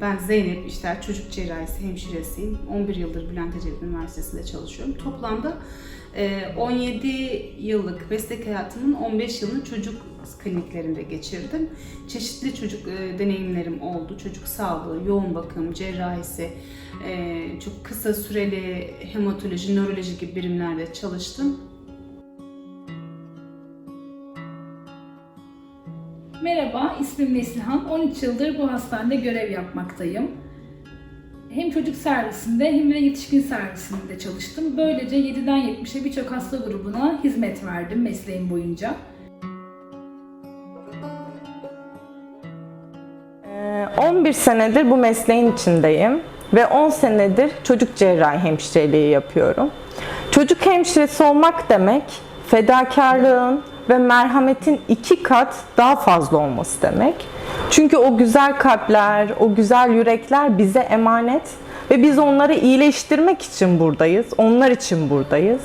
ben Zeynep İşler Çocuk Cerrahisi hemşiresiyim. 11 yıldır Bülent Ecevit Üniversitesi'nde çalışıyorum. Toplamda e, 17 yıllık meslek hayatımın 15 yılını çocuk kliniklerinde geçirdim. Çeşitli çocuk e, deneyimlerim oldu. Çocuk sağlığı, yoğun bakım, cerrahisi, e, çok kısa süreli hematoloji, nöroloji gibi birimlerde çalıştım. Merhaba, ismim Neslihan. 13 yıldır bu hastanede görev yapmaktayım. Hem çocuk servisinde hem de yetişkin servisinde çalıştım. Böylece 7'den 70'e birçok hasta grubuna hizmet verdim mesleğim boyunca. Ee, 11 senedir bu mesleğin içindeyim ve 10 senedir çocuk cerrahi hemşireliği yapıyorum. Çocuk hemşiresi olmak demek fedakarlığın ve merhametin iki kat daha fazla olması demek. Çünkü o güzel kalpler, o güzel yürekler bize emanet ve biz onları iyileştirmek için buradayız. Onlar için buradayız.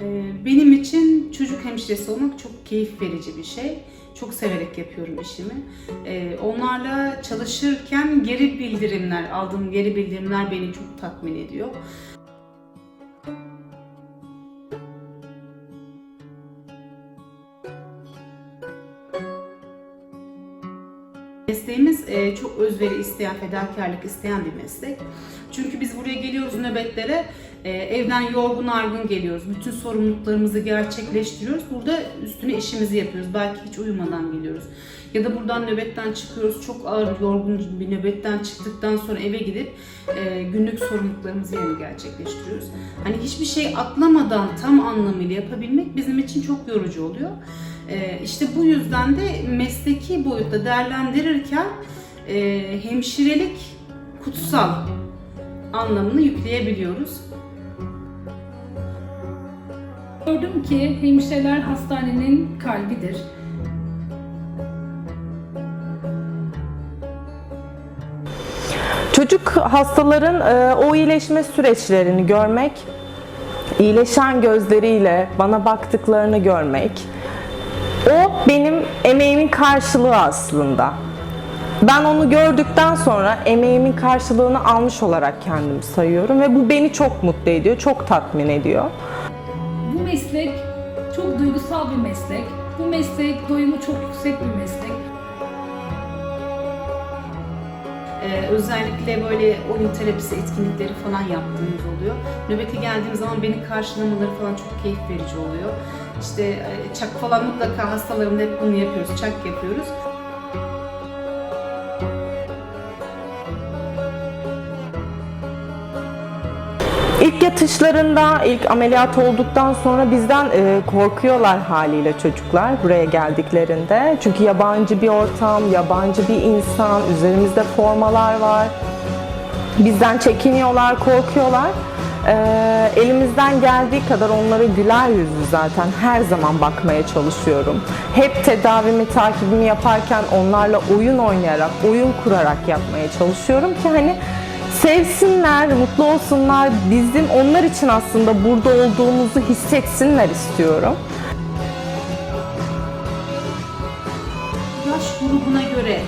Ee, Benim için çocuk hemşiresi olmak çok keyif verici bir şey. Çok severek yapıyorum işimi. Ee, Onlarla çalışırken geri bildirimler, aldığım geri bildirimler beni çok tatmin ediyor. Mesleğimiz e, çok özveri isteyen, fedakarlık isteyen bir meslek. Çünkü biz buraya geliyoruz nöbetlere, e, evden yorgun argın geliyoruz. Bütün sorumluluklarımızı gerçekleştiriyoruz. Burada üstüne işimizi yapıyoruz. Belki hiç uyumadan geliyoruz. Ya da buradan nöbetten çıkıyoruz. Çok ağır, yorgun bir nöbetten çıktıktan sonra eve gidip e, günlük sorumluluklarımızı yerine gerçekleştiriyoruz. Hani hiçbir şey atlamadan tam anlamıyla yapabilmek bizim için çok yorucu oluyor. Ee, işte bu yüzden de mesleki boyutta değerlendirirken e, hemşirelik kutsal anlamını yükleyebiliyoruz. Gördüm ki hemşireler hastanenin kalbidir. Çocuk hastaların e, o iyileşme süreçlerini görmek, iyileşen gözleriyle bana baktıklarını görmek, o benim emeğimin karşılığı aslında. Ben onu gördükten sonra emeğimin karşılığını almış olarak kendimi sayıyorum ve bu beni çok mutlu ediyor, çok tatmin ediyor. Duygusal bir meslek. Bu meslek doyumu çok yüksek bir meslek. Ee, özellikle böyle oyun terapisi etkinlikleri falan yaptığımız oluyor. Nöbete geldiğim zaman beni karşılamaları falan çok keyif verici oluyor. İşte e, çak falan mutlaka hastalarımda hep bunu yapıyoruz, çak yapıyoruz. İlk yatışlarında, ilk ameliyat olduktan sonra bizden e, korkuyorlar haliyle çocuklar buraya geldiklerinde. Çünkü yabancı bir ortam, yabancı bir insan, üzerimizde formalar var. Bizden çekiniyorlar, korkuyorlar. E, elimizden geldiği kadar onlara güler yüzlü zaten her zaman bakmaya çalışıyorum. Hep tedavimi, takibimi yaparken onlarla oyun oynayarak, oyun kurarak yapmaya çalışıyorum ki hani sevsinler, mutlu olsunlar, bizim onlar için aslında burada olduğumuzu hissetsinler istiyorum. yaş grubuna göre,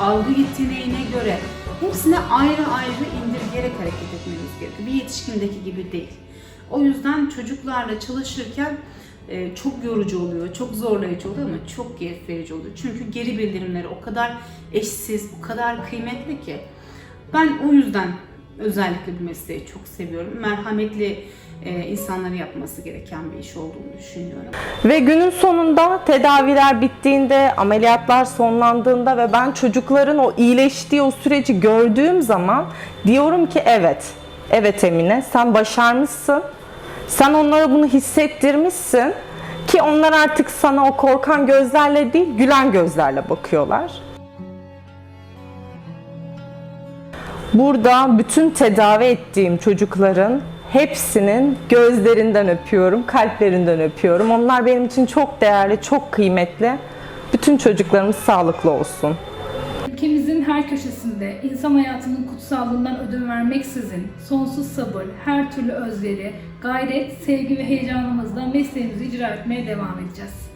algı yeteneğine göre hepsine ayrı ayrı indirgeyerek hareket etmemiz gerekiyor. Bir yetişkindeki gibi değil. O yüzden çocuklarla çalışırken e, çok yorucu oluyor, çok zorlayıcı oluyor ama çok keyif verici oluyor. Çünkü geri bildirimleri o kadar eşsiz, o kadar kıymetli ki. Ben o yüzden özellikle bu mesleği çok seviyorum. Merhametli e, insanların yapması gereken bir iş olduğunu düşünüyorum. Ve günün sonunda tedaviler bittiğinde, ameliyatlar sonlandığında ve ben çocukların o iyileştiği o süreci gördüğüm zaman diyorum ki evet, evet Emine sen başarmışsın. Sen onlara bunu hissettirmişsin ki onlar artık sana o korkan gözlerle değil, gülen gözlerle bakıyorlar. Burada bütün tedavi ettiğim çocukların hepsinin gözlerinden öpüyorum, kalplerinden öpüyorum. Onlar benim için çok değerli, çok kıymetli. Bütün çocuklarımız sağlıklı olsun. Ülkemizin her köşesinde insan hayatının kutsallığından ödün vermeksizin sonsuz sabır, her türlü özveri, gayret, sevgi ve heyecanımızla mesleğimizi icra etmeye devam edeceğiz.